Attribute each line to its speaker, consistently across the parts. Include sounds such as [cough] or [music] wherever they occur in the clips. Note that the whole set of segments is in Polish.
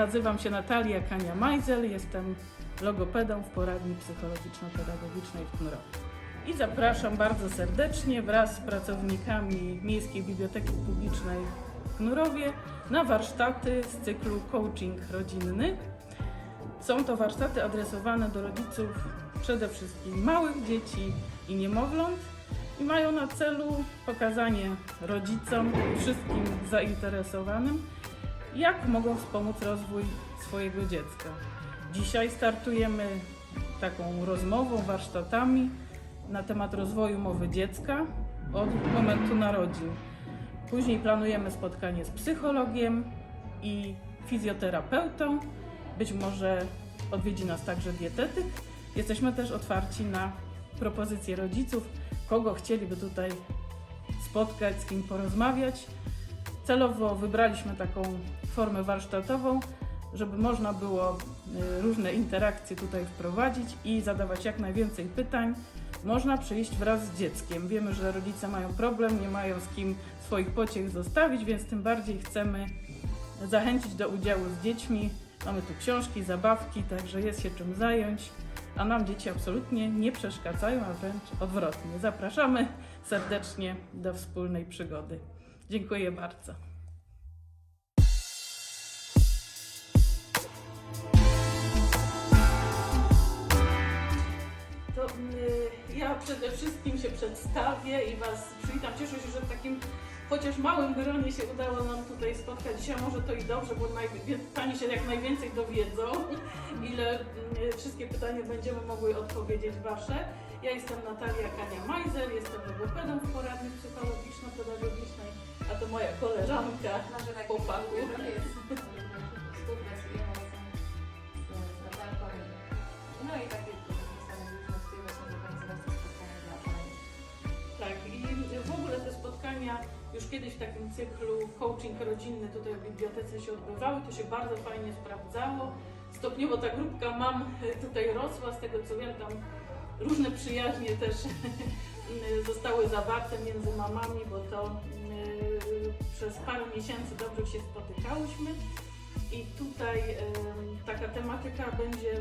Speaker 1: Nazywam się Natalia Kania-Majzel, jestem logopedą w poradni psychologiczno-pedagogicznej w Knurowie. I zapraszam bardzo serdecznie wraz z pracownikami Miejskiej Biblioteki Publicznej w Knurowie na warsztaty z cyklu Coaching Rodzinny. Są to warsztaty adresowane do rodziców przede wszystkim małych dzieci i niemowląt i mają na celu pokazanie rodzicom wszystkim zainteresowanym, jak mogą wspomóc rozwój swojego dziecka. Dzisiaj startujemy taką rozmową, warsztatami na temat rozwoju mowy dziecka od momentu narodzin. Później planujemy spotkanie z psychologiem i fizjoterapeutą. Być może odwiedzi nas także dietetyk. Jesteśmy też otwarci na propozycje rodziców, kogo chcieliby tutaj spotkać, z kim porozmawiać. Celowo wybraliśmy taką formę warsztatową, żeby można było y, różne interakcje tutaj wprowadzić i zadawać jak najwięcej pytań. Można przyjść wraz z dzieckiem. Wiemy, że rodzice mają problem, nie mają z kim swoich pociech zostawić, więc tym bardziej chcemy zachęcić do udziału z dziećmi. Mamy tu książki, zabawki, także jest się czym zająć, a nam dzieci absolutnie nie przeszkadzają, a wręcz odwrotnie. Zapraszamy serdecznie do wspólnej przygody. Dziękuję bardzo. Przede wszystkim się przedstawię i Was przywitam. Cieszę się, że w takim chociaż małym gronie się udało nam tutaj spotkać dzisiaj. Może to i dobrze, bo Pani się jak najwięcej dowiedzą, [laughs] ile y, wszystkie pytania będziemy mogły odpowiedzieć Wasze. Ja jestem Natalia Kania-Majzer, jestem logopedą w poradni psychologiczno-pedagogicznej, a to moja koleżanka
Speaker 2: tak [laughs] z, z Natalką. No i takie
Speaker 1: już kiedyś w takim cyklu coaching rodzinny tutaj w bibliotece się odbywały, to się bardzo fajnie sprawdzało. Stopniowo ta grupka mam tutaj rosła, z tego co wiem, tam różne przyjaźnie też [laughs] zostały zawarte między mamami, bo to y, przez parę miesięcy dobrze się spotykałyśmy. I tutaj y, taka tematyka będzie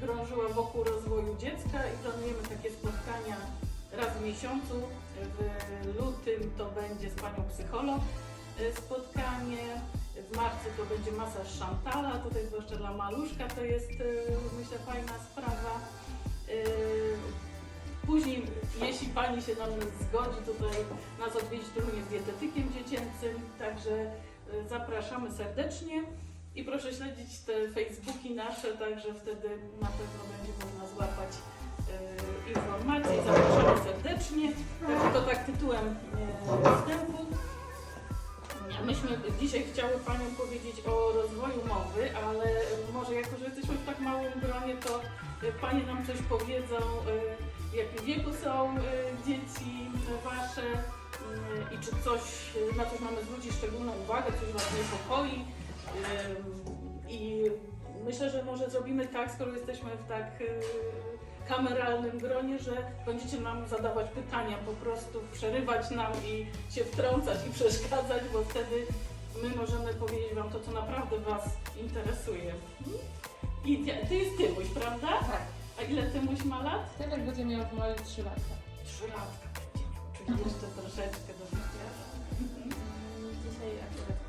Speaker 1: krążyła wokół rozwoju dziecka i planujemy takie spotkania raz w miesiącu. W lutym to będzie z panią psycholog y, spotkanie. W marcu to będzie masaż Szantala, tutaj zwłaszcza dla maluszka to jest y, myślę fajna sprawa. Y, Później, jeśli Pani się nam zgodzi, tutaj nas odwiedzić również z dietetykiem dziecięcym, także zapraszamy serdecznie i proszę śledzić te Facebooki nasze, także wtedy na pewno będzie można złapać informacje. Zapraszamy serdecznie. Także to tak tytułem y, wstępu. Myśmy dzisiaj chciały Panią powiedzieć o rozwoju mowy, ale może jako, że jesteśmy w tak małym gronie, to y, Panie nam coś powiedzą, y, w jakim wieku są y, dzieci Wasze y, i czy coś, y, na coś mamy zwrócić szczególną uwagę, coś Was niepokoi. Y, I myślę, że może zrobimy tak, skoro jesteśmy w tak y, kameralnym gronie, że będziecie nam zadawać pytania, po prostu przerywać nam i się wtrącać i przeszkadzać, bo wtedy my możemy powiedzieć Wam to, co naprawdę Was interesuje. I ty, jest Tymuś, prawda?
Speaker 2: Tak.
Speaker 1: A ile Tymuś ma lat?
Speaker 2: Teraz będzie miał w maju 3 lata.
Speaker 1: Trzy latka będzie miał, czyli jeszcze troszeczkę do życia.
Speaker 2: Dzisiaj akurat